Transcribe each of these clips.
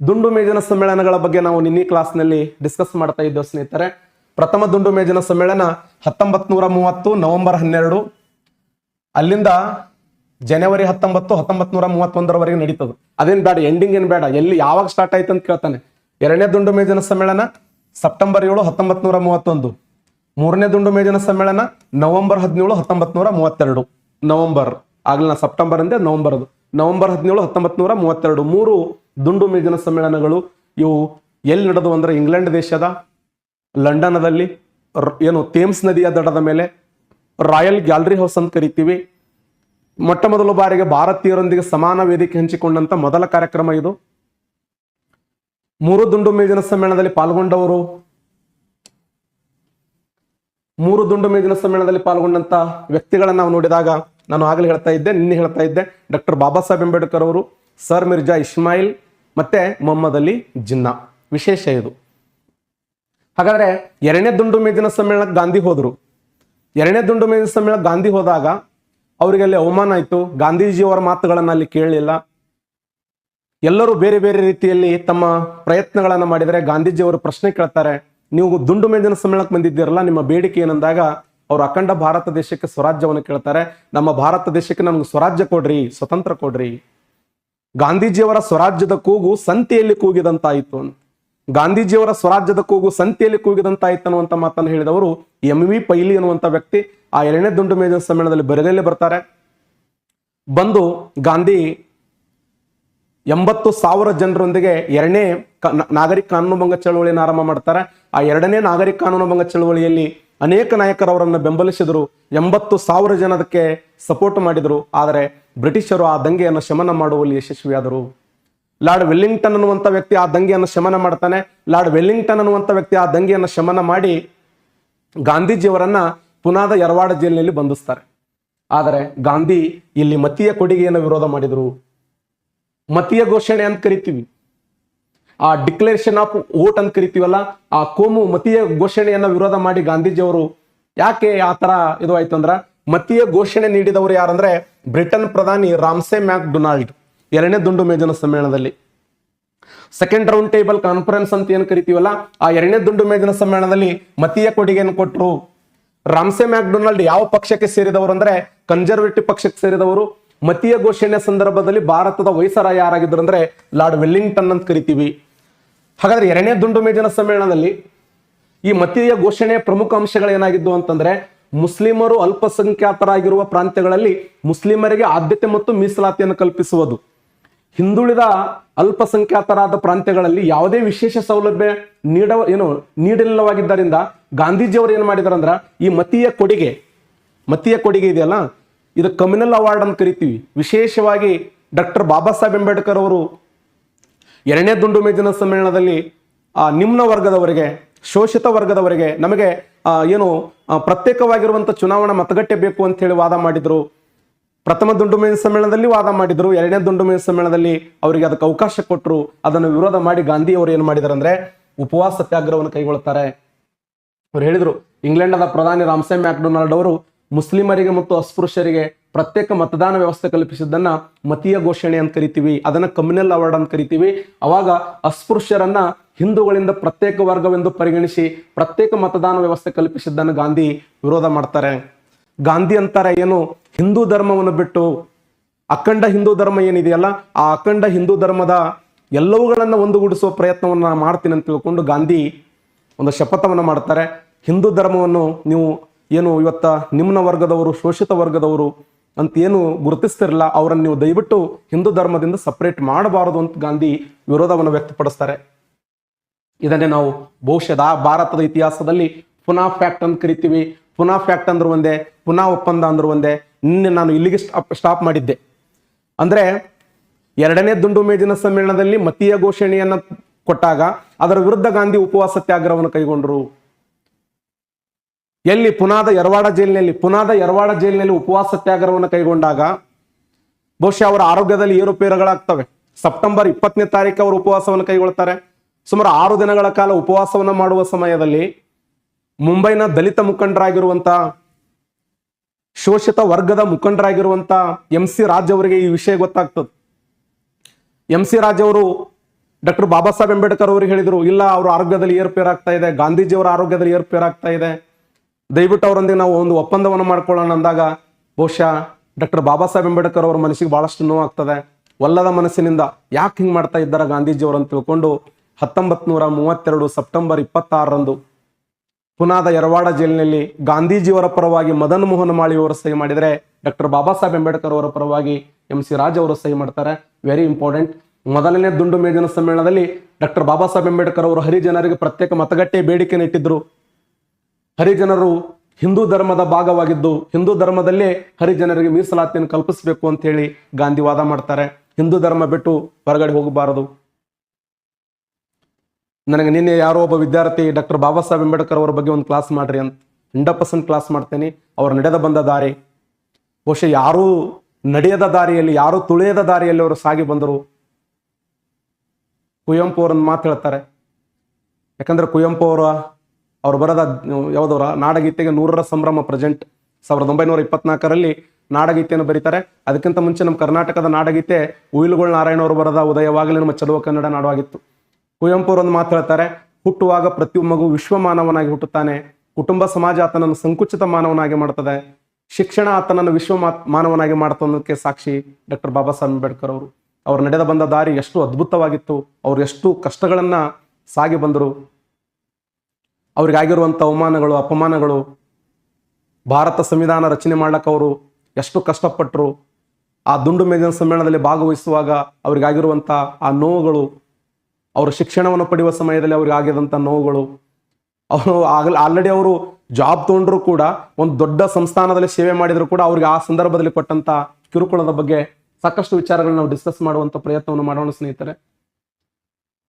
ದುಂಡು ಮೇಜಿನ ಸಮ್ಮೇಳನಗಳ ಬಗ್ಗೆ ನಾವು ನಿನ್ನೆ ಕ್ಲಾಸ್ನಲ್ಲಿ ಡಿಸ್ಕಸ್ ಮಾಡ್ತಾ ಇದ್ದೇವೆ ಸ್ನೇಹಿತರೆ, ಪ್ರಥಮ ದುಂಡು ಮೇಜಿನ ಸಮ್ಮೇಳನ ಹತ್ತೊಂಬತ್ ನೂರ ಮೂವತ್ತು, ನವೆಂಬರ್ ಹನ್ನೆರಡು. ಅಲ್ಲಿಂದ ಜನವರಿ ಹತ್ತೊಂಬತ್ತು ಹತ್ತೊಂಬತ್ ನೂರ ಮೂವತ್ತೊಂದರವರೆಗೆ ನಡೀತದೆ. ಅದೇನ್ ಬೇಡ ಎಂಡಿಂಗ್ ಏನ್ ಬೇಡ. ಎಲ್ಲಿ ಯಾವಾಗ ಸ್ಟಾರ್ಟ್ ಆಯ್ತು ಅಂತ ಕೇಳ್ತಾನೆ. ಎರಡನೇ ದುಂಡು ಮೇಜಿನ ಸಮ್ಮೇಳನ ಸೆಪ್ಟೆಂಬರ್ ಏಳು ಹತ್ತೊಂಬತ್ ನೂರ ಮೂವತ್ತೊಂದು. ಮೂರನೇ ದುಂಡು ಮೇಜಿನ ಸಮ್ಮೇಳನ ನವೆಂಬರ್ ಹದಿನೇಳು ಹತ್ತೊಂಬತ್ ನೂರ ಮೂವತ್ತೆರಡು. ನವೆಂಬರ್. ಆಗ್ಲಿಲ್ಲ ಸೆಪ್ಟೆಂಬರ್ ಅಂದ್ರೆ ನವೆಂಬರ್ ನವೆಂಬರ್ ಹದಿನೇಳು ಹತ್ತೊಂಬತ್ ನೂರ ಮೂವತ್ತೆರಡು. ಮೂರು ದುಂಡು ಮೇಜಿನ ಸಮ್ಮೇಳನಗಳು ಇವು ಎಲ್ಲಿ ನಡೆದವು ಅಂದರೆ ಇಂಗ್ಲೆಂಡ್ ದೇಶದ ಲಂಡನದಲ್ಲಿ ಏನು ಥೇಮ್ಸ್ ನದಿಯ ದಡದ ಮೇಲೆ ರಾಯಲ್ ಗ್ಯಾಲರಿ ಹೌಸ್ ಅಂತ ಕರಿತೀವಿ. ಮೊಟ್ಟ ಮೊದಲ ಬಾರಿಗೆ ಭಾರತೀಯರೊಂದಿಗೆ ಸಮಾನ ವೇದಿಕೆ ಹಂಚಿಕೊಂಡಂತ ಮೊದಲ ಕಾರ್ಯಕ್ರಮ ಇದು. ಮೂರು ದುಂಡು ಮೇಜಿನ ಸಮ್ಮೇಳನದಲ್ಲಿ ಪಾಲ್ಗೊಂಡವರು, ಮೂರು ದುಂಡು ಮೇಜಿನ ಸಮ್ಮೇಳನದಲ್ಲಿ ಪಾಲ್ಗೊಂಡಂತ ವ್ಯಕ್ತಿಗಳನ್ನ ನಾವು ನೋಡಿದಾಗ ನಾನು ಆಗಲೇ ಹೇಳ್ತಾ ಇದ್ದೆ, ನಿನ್ನೆ ಹೇಳ್ತಾ ಇದ್ದೆ, ಡಾಕ್ಟರ್ ಬಾಬಾ ಸಾಹೇಬ್ ಅಂಬೇಡ್ಕರ್ ಅವರು, ಸರ್ ಮಿರ್ಜಾ ಇಸ್ಮಾಯಿಲ್ ಮತ್ತೆ ಮೊಮ್ಮದಲ್ಲಿ ಜಿನ್ನ. ವಿಶೇಷ ಇದು. ಹಾಗಾದ್ರೆ ಎರಡನೇ ದುಂಡು ಮೇಜಿನ ಸಮ್ಮೇಳನಕ್ಕೆ ಗಾಂಧಿ ಹೋದ್ರು. ಎರಡನೇ ದುಂಡು ಮೇಜಿನ ಸಮ್ಮೇಳನ ಗಾಂಧಿ ಹೋದಾಗ ಅವರಿಗೆ ಅಲ್ಲಿ ಅವಮಾನ ಆಯ್ತು? ಗಾಂಧೀಜಿಯವರ ಮಾತುಗಳನ್ನ ಅಲ್ಲಿ ಕೇಳಲಿಲ್ಲ. ಎಲ್ಲರೂ ಬೇರೆ ಬೇರೆ ರೀತಿಯಲ್ಲಿ ತಮ್ಮ ಪ್ರಯತ್ನಗಳನ್ನ ಮಾಡಿದರೆ ಗಾಂಧೀಜಿಯವರು ಪ್ರಶ್ನೆ ಕೇಳ್ತಾರೆ, ನೀವು ದುಂಡು ಮೇಜಿನ ಸಮ್ಮೇಳನಕ್ಕೆ ಬಂದಿದ್ದೀರಲ್ಲ, ನಿಮ್ಮ ಬೇಡಿಕೆ ಏನಂದಾಗ ಅವರು ಅಖಂಡ ಭಾರತ ದೇಶಕ್ಕೆ ಸ್ವರಾಜ್ಯವನ್ನು ಕೇಳ್ತಾರೆ. ನಮ್ಮ ಭಾರತ ದೇಶಕ್ಕೆ ನಮ್ಗೆ ಸ್ವರಾಜ್ಯ ಕೊಡ್ರಿ, ಸ್ವತಂತ್ರ ಕೊಡ್ರಿ. ಗಾಂಧೀಜಿಯವರ ಸ್ವರಾಜ್ಯದ ಕೂಗು ಸಂತೆಯಲ್ಲಿ ಕೂಗಿದಂತಾಯಿತು. ಗಾಂಧೀಜಿಯವರ ಸ್ವರಾಜ್ಯದ ಕೂಗು ಸಂತೆಯಲ್ಲಿ ಕೂಗಿದಂತಾಯಿತು ಅನ್ನುವಂತ ಮಾತನ್ನು ಹೇಳಿದವರು ಎಂ. ವಿ. ಪೈಲಿ ಅನ್ನುವಂತ ವ್ಯಕ್ತಿ. ಆ ಎರಡನೇ ದುಂಡು ಮೇಜಿನ ಸಮ್ಮೇಳನದಲ್ಲಿ ಬರಗಲ್ಲೇ ಬರ್ತಾರೆ. ಬಂದು ಗಾಂಧಿ ಎಂಬತ್ತು ಸಾವಿರ ಜನರೊಂದಿಗೆ ಎರಡನೇ ನಾಗರಿಕ ಕಾನೂನು ಭಂಗ ಚಳವಳಿಯನ್ನು ಆರಂಭ ಮಾಡ್ತಾರೆ. ಆ ಎರಡನೇ ನಾಗರಿಕ ಕಾನೂನು ಭಂಗ ಚಳವಳಿಯಲ್ಲಿ ಅನೇಕ ನಾಯಕರು ಅವರನ್ನು ಬೆಂಬಲಿಸಿದರು. ಎಂಬತ್ತು ಸಾವಿರ ಜನದಕ್ಕೆ ಸಪೋರ್ಟ್ ಮಾಡಿದರು. ಆದರೆ ಬ್ರಿಟಿಷರು ಆ ದಂಗೆಯನ್ನು ಶಮನ ಮಾಡುವಲ್ಲಿ ಯಶಸ್ವಿಯಾದರು. ಲಾರ್ಡ್ ವೆಲ್ಲಿಂಗ್ಟನ್ ಅನ್ನುವಂಥ ವ್ಯಕ್ತಿ ಆ ದಂಗೆಯನ್ನು ಶಮನ ಮಾಡ್ತಾನೆ. ಲಾರ್ಡ್ ವೆಲ್ಲಿಂಗ್ಟನ್ ಅನ್ನುವಂಥ ವ್ಯಕ್ತಿ ಆ ದಂಗೆಯನ್ನು ಶಮನ ಮಾಡಿ ಗಾಂಧೀಜಿಯವರನ್ನ ಪುನಾದ ಯರವಾಡ ಜೈಲಿನಲ್ಲಿ ಬಂಧಿಸ್ತಾರೆ. ಆದರೆ ಗಾಂಧಿ ಇಲ್ಲಿ ಮತೀಯ ಕೊಡುಗೆಯನ್ನು ವಿರೋಧ ಮಾಡಿದರು. ಮತೀಯ ಘೋಷಣೆ ಅಂತ ಕರಿತೀವಿ. ಆ ಡಿಕ್ಲರೇಷನ್ ಆಫ್ ವೋಟ್ ಅಂತ ಕರಿತೀವಲ್ಲ, ಆ ಕೋಮು ಮತೀಯ ಘೋಷಣೆಯನ್ನು ವಿರೋಧ ಮಾಡಿ ಗಾಂಧೀಜಿಯವರು ಯಾಕೆ ಆ ಥರ ಇದು ಆಯ್ತು ಅಂದ್ರ ಮತೀಯ ಘೋಷಣೆ ನೀಡಿದವರು ಯಾರಂದ್ರೆ ಬ್ರಿಟನ್ ಪ್ರಧಾನಿ ರಾಮ್ಸೆ ಮ್ಯಾಕ್ ಡೊನಾಲ್ಡ್ ಎರಡನೇ ದುಂಡು ಮೇಜಿನ ಸಮ್ಮೇಳನದಲ್ಲಿ. ಸೆಕೆಂಡ್ ರೌಂಡ್ ಟೇಬಲ್ ಕಾನ್ಫರೆನ್ಸ್ ಅಂತ ಏನ್ ಕರಿತೀವಲ್ಲ, ಆ ಎರಡನೇ ದುಂಡು ಮೇಜಿನ ಸಮ್ಮೇಳನದಲ್ಲಿ ಮತೀಯ ಕೊಡುಗೆಯನ್ನು ಕೊಟ್ಟರು ರಾಮ್ಸೆ ಮ್ಯಾಕ್ ಡೊನಾಲ್ಡ್ ಯಾವ ಪಕ್ಷಕ್ಕೆ ಸೇರಿದವರು ಅಂದ್ರೆ ಕನ್ಸರ್ವೇಟಿವ್ ಪಕ್ಷಕ್ಕೆ ಸೇರಿದವರು. ಮತೀಯ ಘೋಷಣೆ ಸಂದರ್ಭದಲ್ಲಿ ಭಾರತದ ವಯಸ್ಸರ ಯಾರಾಗಿದ್ರು ಅಂದ್ರೆ ಲಾರ್ಡ್ ವೆಲ್ಲಿಂಗ್ಟನ್ ಅಂತ ಕರಿತೀವಿ. ಹಾಗಾದ್ರೆ ಎರಡನೇ ದುಂಡು ಮೇಜಿನ ಸಮ್ಮೇಳನದಲ್ಲಿ ಈ ಮತೀಯ ಘೋಷಣೆಯ ಪ್ರಮುಖ ಅಂಶಗಳೇನಾಗಿದ್ದು ಅಂತಂದ್ರೆ ಮುಸ್ಲಿಮರು ಅಲ್ಪಸಂಖ್ಯಾತರಾಗಿರುವ ಪ್ರಾಂತ್ಯಗಳಲ್ಲಿ ಮುಸ್ಲಿಮರಿಗೆ ಆದ್ಯತೆ ಮತ್ತು ಮೀಸಲಾತಿಯನ್ನು ಕಲ್ಪಿಸುವುದು. ಹಿಂದುಳಿದ ಅಲ್ಪಸಂಖ್ಯಾತರಾದ ಪ್ರಾಂತ್ಯಗಳಲ್ಲಿ ಯಾವುದೇ ವಿಶೇಷ ಸೌಲಭ್ಯ ನೀಡ ಏನು ನೀಡಿಲ್ಲವಾಗಿದ್ದರಿಂದ ಗಾಂಧೀಜಿಯವರು ಏನು ಮಾಡಿದಾರಂದ್ರ ಈ ಮತೀಯ ಕೊಡುಗೆ ಮತೀಯ ಕೊಡುಗೆ ಇದೆಯಲ್ಲ ಇದು ಕಮ್ಯುನಲ್ ಅವಾರ್ಡ್ ಅಂತ ಕರಿತೀವಿ. ವಿಶೇಷವಾಗಿ ಡಾಕ್ಟರ್ ಬಾಬಾ ಸಾಹೇಬ್ ಅಂಬೇಡ್ಕರ್ ಅವರು ಎರಡನೇ ದುಂಡು ಮೇಜಿನ ಸಮ್ಮೇಳನದಲ್ಲಿ ಆ, ನಿಮ್ನ ವರ್ಗದವರಿಗೆ ಶೋಷಿತ ವರ್ಗದವರಿಗೆ ನಮಗೆ ಏನು ಪ್ರತ್ಯೇಕವಾಗಿರುವಂಥ ಚುನಾವಣಾ ಮತಗಟ್ಟೆ ಬೇಕು ಅಂತ ಹೇಳಿ ವಾದ ಮಾಡಿದ್ರು. ಪ್ರಥಮ ದುಂಡು ಮೇಜಿನ ಸಮ್ಮೇಳನದಲ್ಲಿ ವಾದ ಮಾಡಿದ್ರು. ಎರಡನೇ ದುಂಡು ಮೇಜಿನ ಸಮ್ಮೇಳನದಲ್ಲಿ ಅವರಿಗೆ ಅದಕ್ಕೆ ಅವಕಾಶ ಕೊಟ್ಟರು ಅದನ್ನು ವಿರೋಧ ಮಾಡಿ ಗಾಂಧಿ ಅವರು ಏನು ಮಾಡಿದಾರೆ ಅಂದ್ರೆ ಉಪವಾಸ ಸತ್ಯಾಗ್ರಹವನ್ನು ಕೈಗೊಳ್ತಾರೆ ಅವ್ರು ಹೇಳಿದ್ರು, ಇಂಗ್ಲೆಂಡದ ಪ್ರಧಾನಿ ರಾಮ್ಸೆ ಮ್ಯಾಕ್ಡೊನಾಲ್ಡ್ ಅವರು ಮುಸ್ಲಿಮರಿಗೆ ಮತ್ತು ಅಸ್ಪೃಶ್ಯರಿಗೆ ಪ್ರತ್ಯೇಕ ಮತದಾನ ವ್ಯವಸ್ಥೆ ಕಲ್ಪಿಸಿದ್ದನ್ನ ಮತೀಯ ಘೋಷಣೆ ಅಂತ ಕರಿತೀವಿ. ಅದನ್ನ ಕಮ್ಯುನಲ್ ಅವಾರ್ಡ್ ಅಂತ ಕರಿತೀವಿ. ಅವಾಗ ಅಸ್ಪೃಶ್ಯರನ್ನ ಹಿಂದೂಗಳಿಂದ ಪ್ರತ್ಯೇಕ ವರ್ಗವೆಂದು ಪರಿಗಣಿಸಿ ಪ್ರತ್ಯೇಕ ಮತದಾನ ವ್ಯವಸ್ಥೆ ಕಲ್ಪಿಸಿದ್ದನ್ನು ಗಾಂಧಿ ವಿರೋಧ ಮಾಡ್ತಾರೆ. ಗಾಂಧಿ ಅಂತಾರೆ ಏನು? ಹಿಂದೂ ಧರ್ಮವನ್ನು ಬಿಟ್ಟು ಅಖಂಡ ಹಿಂದೂ ಧರ್ಮ ಏನಿದೆಯಲ್ಲ, ಆ ಅಖಂಡ ಹಿಂದೂ ಧರ್ಮದ ಎಲ್ಲವುಗಳನ್ನು ಒಂದುಗೂಡಿಸುವ ಪ್ರಯತ್ನವನ್ನು ನಾನು ಮಾಡ್ತೀನಿ ಅಂತ ತಿಳ್ಕೊಂಡು ಗಾಂಧಿ ಒಂದು ಶಪಥವನ್ನು ಮಾಡ್ತಾರೆ. ಹಿಂದೂ ಧರ್ಮವನ್ನು ನೀವು ಏನು ಇವತ್ತ ನಿಮ್ನ ವರ್ಗದವರು, ಶೋಷಿತ ವರ್ಗದವರು ಅಂತ ಏನು ಗುರುತಿಸ್ತಿರಲ್ಲ, ಅವರನ್ನು ನೀವು ದಯವಿಟ್ಟು ಹಿಂದೂ ಧರ್ಮದಿಂದ ಸಪರೇಟ್ ಮಾಡಬಾರದು ಅಂತ ಗಾಂಧಿ ವಿರೋಧವನ್ನು ವ್ಯಕ್ತಪಡಿಸ್ತಾರೆ. ಇದನ್ನೇ ನಾವು ಬಹುಶಃ ಭಾರತದ ಇತಿಹಾಸದಲ್ಲಿ ಪುನಃ ಫ್ಯಾಕ್ಟ್ ಅಂತ ಕರಿತೀವಿ. ಪುನಃ ಫ್ಯಾಕ್ಟ್ ಅಂದ್ರೆ ಒಂದೇ, ಪುನಃ ಒಪ್ಪಂದ ಅಂದ್ರೆ ಒಂದೇ. ನಿನ್ನೆ ನಾನು ಇಲ್ಲಿಗೆ ಸ್ಟಾಪ್ ಸ್ಟಾಪ್ ಮಾಡಿದ್ದೆ. ಅಂದ್ರೆ ಎರಡನೇ ದುಂಡು ಮೇಜಿನ ಸಮ್ಮೇಳನದಲ್ಲಿ ಮತೀಯ ಘೋಷಣೆಯನ್ನ ಕೊಟ್ಟಾಗ ಅದರ ವಿರುದ್ಧ ಗಾಂಧಿ ಉಪವಾಸ ಸತ್ಯಾಗ್ರಹವನ್ನು ಕೈಗೊಂಡರು. ಎಲ್ಲಿ ಪುನಾದ ಯರವಾಡ ಜೈಲಿನಲ್ಲಿ, ಪುನಾದ ಯರವಾಡ ಜೈಲಿನಲ್ಲಿ ಉಪವಾಸ ಸತ್ಯಾಗ್ರಹವನ್ನು ಕೈಗೊಂಡಾಗ ಬಹುಶಃ ಅವರ ಆರೋಗ್ಯದಲ್ಲಿ ಏರುಪೇರುಗಳಾಗ್ತವೆ. ಸೆಪ್ಟೆಂಬರ್ ಇಪ್ಪತ್ತನೇ ತಾರೀಕು ಅವರು ಉಪವಾಸವನ್ನು ಕೈಗೊಳ್ತಾರೆ. ಸುಮಾರು ಆರು ದಿನಗಳ ಕಾಲ ಉಪವಾಸವನ್ನು ಮಾಡುವ ಸಮಯದಲ್ಲಿ ಮುಂಬೈನ ದಲಿತ ಮುಖಂಡರಾಗಿರುವಂತ, ಶೋಷಿತ ವರ್ಗದ ಮುಖಂಡರಾಗಿರುವಂತ ಎಂ ಸಿ ರಾಜ್ ಅವರಿಗೆ ಈ ವಿಷಯ ಗೊತ್ತಾಗ್ತದೆ. ಎಂ ಸಿ ರಾಜ್ ಅವರು ಡಾಕ್ಟರ್ ಬಾಬಾ ಸಾಹೇಬ್ ಅಂಬೇಡ್ಕರ್ ಅವರು ಹೇಳಿದ್ರು, ಇಲ್ಲ ಅವರ ಆರೋಗ್ಯದಲ್ಲಿ ಏರ್ಪೇರಾಗ್ತಾ ಇದೆ, ಗಾಂಧೀಜಿಯವರ ಆರೋಗ್ಯದಲ್ಲಿ ಏರ್ಪೇರಾಗ್ತಾ ಇದೆ, ದಯವಿಟ್ಟು ಅವರೊಂದಿಗೆ ನಾವು ಒಂದು ಒಪ್ಪಂದವನ್ನು ಮಾಡ್ಕೊಳ್ಳೋಣ ಅಂದಾಗ ಬಹುಶಃ ಡಾಕ್ಟರ್ ಬಾಬಾ ಸಾಹೇಬ್ ಅಂಬೇಡ್ಕರ್ ಅವರ ಮನಸ್ಸಿಗೆ ಬಹಳಷ್ಟು ನೋವಾಗ್ತದೆ ಒಲ್ಲದ ಮನಸ್ಸಿನಿಂದ ಯಾಕೆ ಹಿಂಗೆ ಮಾಡ್ತಾ ಇದ್ದಾರೆ ಗಾಂಧೀಜಿಯವರು ಅಂತ ತಿಳ್ಕೊಂಡು ಹತ್ತೊಂಬತ್ ನೂರ ಮೂವತ್ತೆರಡು ಸೆಪ್ಟೆಂಬರ್ ಇಪ್ಪತ್ತಾರರಂದು ಪುನಾದ ಯರವಾಡ ಜೈಲಿನಲ್ಲಿ ಗಾಂಧೀಜಿಯವರ ಪರವಾಗಿ ಮದನ್ ಮೋಹನ್ ಮಾಳಿಯವರು ಸಹಿ ಮಾಡಿದರೆ ಡಾಕ್ಟರ್ ಬಾಬಾ ಸಾಹೇಬ್ ಅಂಬೇಡ್ಕರ್ ಅವರ ಪರವಾಗಿ ಎಂ ಸಿ ರಾಜ್ ಅವರು ಸಹಿ ಮಾಡ್ತಾರೆ. ವೆರಿ ಇಂಪಾರ್ಟೆಂಟ್ ಮೊದಲನೇ ದುಂಡು ಮೇಜಿನ ಸಮ್ಮೇಳನದಲ್ಲಿ ಡಾಕ್ಟರ್ ಬಾಬಾ ಸಾಹೇಬ್ ಅಂಬೇಡ್ಕರ್ ಅವರು ಹರಿಜನರಿಗೆ ಪ್ರತ್ಯೇಕ ಮತಗಟ್ಟೆ ಬೇಡಿಕೆ ಇಟ್ಟಿದ್ರು. ಹರಿಜನರು ಹಿಂದೂ ಧರ್ಮದ ಭಾಗವಾಗಿದ್ದು ಹಿಂದೂ ಧರ್ಮದಲ್ಲೇ ಹರಿಜನರಿಗೆ ಮೀಸಲಾತಿಯನ್ನು ಕಲ್ಪಿಸಬೇಕು ಅಂತ ಹೇಳಿ ಗಾಂಧಿ ವಾದ ಮಾಡ್ತಾರೆ. ಹಿಂದೂ ಧರ್ಮ ಬಿಟ್ಟು ಹೊರಗಡೆ ಹೋಗಬಾರದು. ನನಗೆ ನಿನ್ನೆ ಯಾರೋ ಒಬ್ಬ ವಿದ್ಯಾರ್ಥಿ ಡಾಕ್ಟರ್ ಬಾಬಾ ಸಾಹೇಬ್ ಅಂಬೇಡ್ಕರ್ ಅವರ ಬಗ್ಗೆ ಒಂದು ಕ್ಲಾಸ್ ಮಾಡ್ರಿ ಅಂತ. ಹಂಡ್ರೆಡ್ ಪರ್ಸೆಂಟ್ ಕ್ಲಾಸ್ ಮಾಡ್ತೇನೆ. ಅವ್ರು ನಡೆದ ಬಂದ ದಾರಿ. ಬಹುಶಃ ಯಾರೂ ನಡೆಯದ ದಾರಿಯಲ್ಲಿ, ಯಾರು ತುಳಿಯದ ದಾರಿಯಲ್ಲಿ ಅವರು ಸಾಗಿ ಬಂದರು. ಕುವೆಂಪು ಅವರನ್ನು ಮಾತು ಹೇಳ್ತಾರೆ. ಯಾಕಂದ್ರೆ ಕುವೆಂಪು ಅವರ, ಅವ್ರು ಬರದ ಯಾವುದವರ ನಾಡಗೀತೆಗೆ ನೂರರ ಸಂಭ್ರಮ ಪ್ರೆಸೆಂಟ್ ಸಾವಿರದ ಒಂಬೈನೂರ ಇಪ್ಪತ್ನಾಲ್ಕರಲ್ಲಿ ನಾಡಗೀತೆಯನ್ನು ಬರೀತಾರೆ. ಅದಕ್ಕಿಂತ ಮುಂಚೆ ನಮ್ಮ ಕರ್ನಾಟಕದ ನಾಡಗೀತೆ, ಉಯಿಲುಗೊಳ್ ನಾರಾಯಣ ಅವರು ಬರದ ಉದಯವಾಗಲಿ, ನಮ್ಮ ಚಲುವ ಕನ್ನಡ ನಾಡವಾಗಿತ್ತು ಕುವೆಂಪು ಅವರೊಂದು ಮಾತು ಹೇಳ್ತಾರೆ, ಹುಟ್ಟುವಾಗ ಪ್ರತಿ ಮಗು ವಿಶ್ವ ಮಾನವನಾಗಿ ಹುಟ್ಟುತ್ತಾನೆ. ಕುಟುಂಬ ಸಮಾಜ ಆತನನ್ನು ಸಂಕುಚಿತ ಮಾನವನಾಗಿ ಮಾಡ್ತದೆ. ಶಿಕ್ಷಣ ಆತನನ್ನು ವಿಶ್ವ ಮಾನವನಾಗಿ ಮಾಡ್ತನ್ನೋದಕ್ಕೆ ಸಾಕ್ಷಿ ಡಾಕ್ಟರ್ ಬಾಬಾ ಸಾಹೇಬ್ ಅಂಬೇಡ್ಕರ್ ಅವರು. ಅವ್ರು ನಡೆದ ಬಂದ ದಾರಿ ಎಷ್ಟು ಅದ್ಭುತವಾಗಿತ್ತು. ಅವ್ರು ಎಷ್ಟು ಕಷ್ಟಗಳನ್ನ ಸಾಗಿ ಬಂದರು. ಅವ್ರಿಗಾಗಿರುವಂಥ ಅವಮಾನಗಳು, ಅಪಮಾನಗಳು, ಭಾರತ ಸಂವಿಧಾನ ರಚನೆ ಮಾಡ್ಲಕ್ಕೆ ಅವರು ಎಷ್ಟು ಕಷ್ಟಪಟ್ಟರು ಆ ದುಂಡು ಮೇಜಿನ ಸಮ್ಮೇಳನದಲ್ಲಿ ಭಾಗವಹಿಸುವಾಗ ಅವ್ರಿಗಾಗಿರುವಂಥ ಆ ನೋವುಗಳು ಅವರು ಶಿಕ್ಷಣವನ್ನು ಪಡೆಯುವ ಸಮಯದಲ್ಲಿ ಅವ್ರಿಗೆ ಆಗಿದಂಥ ನೋವುಗಳು. ಅವರು ಆಲ್ರೆಡಿ ಅವರು ಜಾಬ್ ತೊಗೊಂಡ್ರು ಕೂಡ, ಒಂದು ದೊಡ್ಡ ಸಂಸ್ಥಾನದಲ್ಲಿ ಸೇವೆ ಮಾಡಿದ್ರು ಕೂಡ ಅವ್ರಿಗೆ ಆ ಸಂದರ್ಭದಲ್ಲಿ ಕೊಟ್ಟಂತ ಕಿರುಕುಳದ ಬಗ್ಗೆ ಸಾಕಷ್ಟು ವಿಚಾರಗಳನ್ನ ನಾವು ಡಿಸ್ಕಸ್ ಮಾಡುವಂತ ಪ್ರಯತ್ನವನ್ನು ಮಾಡೋಣ ಸ್ನೇಹಿತರೆ.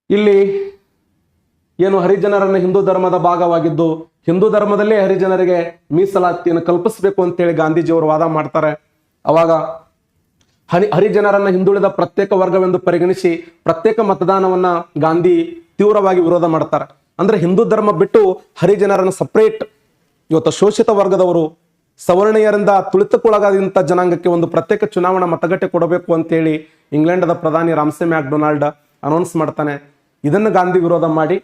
ಇಲ್ಲಿ ಏನು ಹರಿಜನರನ್ನು ಹಿಂದೂ ಧರ್ಮದ ಭಾಗವಾಗಿದ್ದು, ಹಿಂದೂ ಧರ್ಮದಲ್ಲೇ ಹರಿಜನರಿಗೆ ಮೀಸಲಾತಿಯನ್ನು ಕಲ್ಪಿಸಬೇಕು ಅಂತೇಳಿ ಗಾಂಧೀಜಿಯವರು ವಾದ ಮಾಡ್ತಾರೆ. ಅವಾಗ ಹರಿ, ಹರಿಜನರನ್ನ ಹಿಂದುಳಿದ ಪ್ರತ್ಯೇಕ ವರ್ಗವೆಂದು ಪರಿಗಣಿಸಿ ಪ್ರತ್ಯೇಕ ಮತದಾನವನ್ನ ಗಾಂಧಿ ತೀವ್ರವಾಗಿ ವಿರೋಧ ಮಾಡ್ತಾರೆ. ಅಂದ್ರೆ ಹಿಂದೂ ಧರ್ಮ ಬಿಟ್ಟು ಹರಿಜನರನ್ನ ಸಪ್ರೇಟ್ ಇವತ್ತು ಶೋಷಿತ ವರ್ಗದವರು ಸವರ್ಣೀಯರಿಂದ ತುಳಿತಕ್ಕೊಳಗಾದಂಥ ಜನಾಂಗಕ್ಕೆ ಒಂದು ಪ್ರತ್ಯೇಕ ಚುನಾವಣಾ ಮತಗಟ್ಟೆ ಕೊಡಬೇಕು ಅಂತೇಳಿ ಇಂಗ್ಲೆಂಡದ ಪ್ರಧಾನಿ ರಾಮ್ಸೆ ಮ್ಯಾಕ್ಡೊನಾಲ್ಡ್ ಅನೌನ್ಸ್ ಮಾಡ್ತಾನೆ. ಇದನ್ನು ಗಾಂಧಿ ವಿರೋಧ ಮಾಡಿ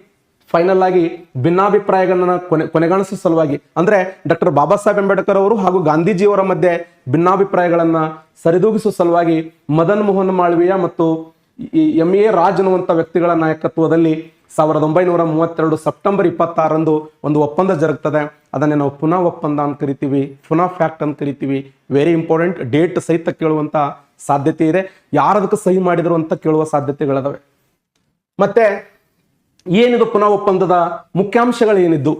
ಫೈನಲ್ ಆಗಿ ಭಿನ್ನಾಭಿಪ್ರಾಯಗಳನ್ನ ಕೊನೆ ಕೊನೆಗಾಣಿಸುವ ಸಲುವಾಗಿ, ಅಂದ್ರೆ ಡಾಕ್ಟರ್ ಬಾಬಾ ಸಾಹೇಬ್ ಅಂಬೇಡ್ಕರ್ ಅವರು ಹಾಗೂ ಗಾಂಧೀಜಿಯವರ ಮಧ್ಯೆ ಭಿನ್ನಾಭಿಪ್ರಾಯಗಳನ್ನ ಸರಿದೂಗಿಸುವ ಸಲುವಾಗಿ ಮದನ್ ಮೋಹನ್ ಮಾಳ್ವೀಯ ಮತ್ತು ಎಂ ಎ ರಾಜ್ ಅನ್ನುವಂಥ ವ್ಯಕ್ತಿಗಳ ನಾಯಕತ್ವದಲ್ಲಿ ಸಾವಿರದ ಒಂಬೈನೂರ ಮೂವತ್ತೆರಡು ಸೆಪ್ಟೆಂಬರ್ ಇಪ್ಪತ್ತಾರಂದು ಒಂದು ಒಪ್ಪಂದ ಜರುಗ್ತದೆ. ಅದನ್ನೇ ನಾವು ಪುನಃ ಒಪ್ಪಂದ ಅಂತ ಕರಿತೀವಿ, ಪುನಃ ಫ್ಯಾಕ್ಟ್ ಅಂತ ಕರಿತೀವಿ. ವೆರಿ ಇಂಪಾರ್ಟೆಂಟ್ ಡೇಟ್ ಸಹಿತ ಕೇಳುವಂಥ ಸಾಧ್ಯತೆ ಇದೆ. ಯಾರದಕ್ಕೆ ಸಹಿ ಮಾಡಿದ್ರು ಅಂತ ಕೇಳುವ ಸಾಧ್ಯತೆಗಳಿದಾವೆ. ಮತ್ತೆ ಏನಿದು ಪುನಃ ಒಪ್ಪಂದದ ಮುಖ್ಯಾಂಶಗಳು ಏನಿದ್ದು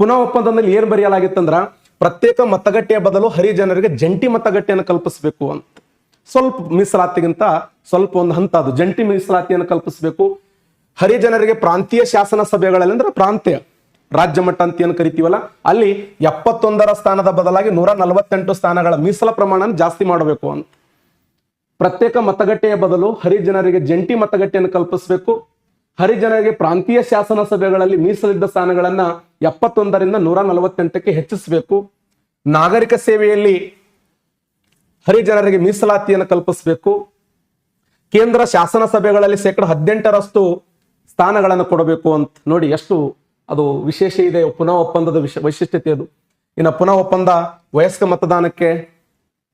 ಪುನಃ ಒಪ್ಪಂದದಲ್ಲಿ ಏನ್ ಬರೆಯಲಾಗಿತ್ತಂದ್ರ, ಪ್ರತ್ಯೇಕ ಮತಗಟ್ಟೆಯ ಬದಲು ಹರಿಜನರಿಗೆ ಜಂಟಿ ಮತಗಟ್ಟೆಯನ್ನು ಕಲ್ಪಿಸಬೇಕು ಅಂತ. ಸ್ವಲ್ಪ ಮೀಸಲಾತಿಗಿಂತ ಸ್ವಲ್ಪ ಒಂದು ಹಂತ ಅದು, ಜಂಟಿ ಮೀಸಲಾತಿಯನ್ನು ಕಲ್ಪಿಸಬೇಕು. ಹರಿಜನರಿಗೆ ಪ್ರಾಂತೀಯ ಶಾಸನ ಸಭೆಗಳಲ್ಲಿ ಅಂದ್ರೆ ಪ್ರಾಂತ್ಯ, ರಾಜ್ಯ ಮಟ್ಟ ಅಂತ ಏನು ಕರಿತೀವಲ್ಲ, ಅಲ್ಲಿ ಎಪ್ಪತ್ತೊಂದರ ಸ್ಥಾನದ ಬದಲಾಗಿ ನೂರ ನಲವತ್ತೆಂಟು ಸ್ಥಾನಗಳ ಮೀಸಲ ಪ್ರಮಾಣ ಜಾಸ್ತಿ ಮಾಡಬೇಕು ಅಂತ. ಪ್ರತ್ಯೇಕ ಮತಗಟ್ಟೆಯ ಬದಲು ಹರಿಜನರಿಗೆ ಜಂಟಿ ಮತಗಟ್ಟೆಯನ್ನು ಕಲ್ಪಿಸಬೇಕು. ಹರಿಜನರಿಗೆ ಪ್ರಾಂತೀಯ ಶಾಸನ ಸಭೆಗಳಲ್ಲಿ ಮೀಸಲಿದ್ದ ಸ್ಥಾನಗಳನ್ನ ಎಪ್ಪತ್ತೊಂದರಿಂದ ನೂರ ನಲವತ್ತೆಂಟಕ್ಕೆ ಹೆಚ್ಚಿಸಬೇಕು. ನಾಗರಿಕ ಸೇವೆಯಲ್ಲಿ ಹರಿಜನರಿಗೆ ಮೀಸಲಾತಿಯನ್ನು ಕಲ್ಪಿಸಬೇಕು ಕೇಂದ್ರ ಶಾಸನ ಸಭೆಗಳಲ್ಲಿ ಶೇಕಡ ಹದಿನೆಂಟರಷ್ಟು ಸ್ಥಾನಗಳನ್ನು ಕೊಡಬೇಕು ಅಂತ ನೋಡಿ ಎಷ್ಟು ಅದು ವಿಶೇಷ ಇದೆ, ಪುನಃ ಒಪ್ಪಂದದ ವಿಶ, ವೈಶಿಷ್ಟ್ಯತೆ ಅದು. ಇನ್ನು ಪುನಃ ಒಪ್ಪಂದ ವಯಸ್ಕ ಮತದಾನಕ್ಕೆ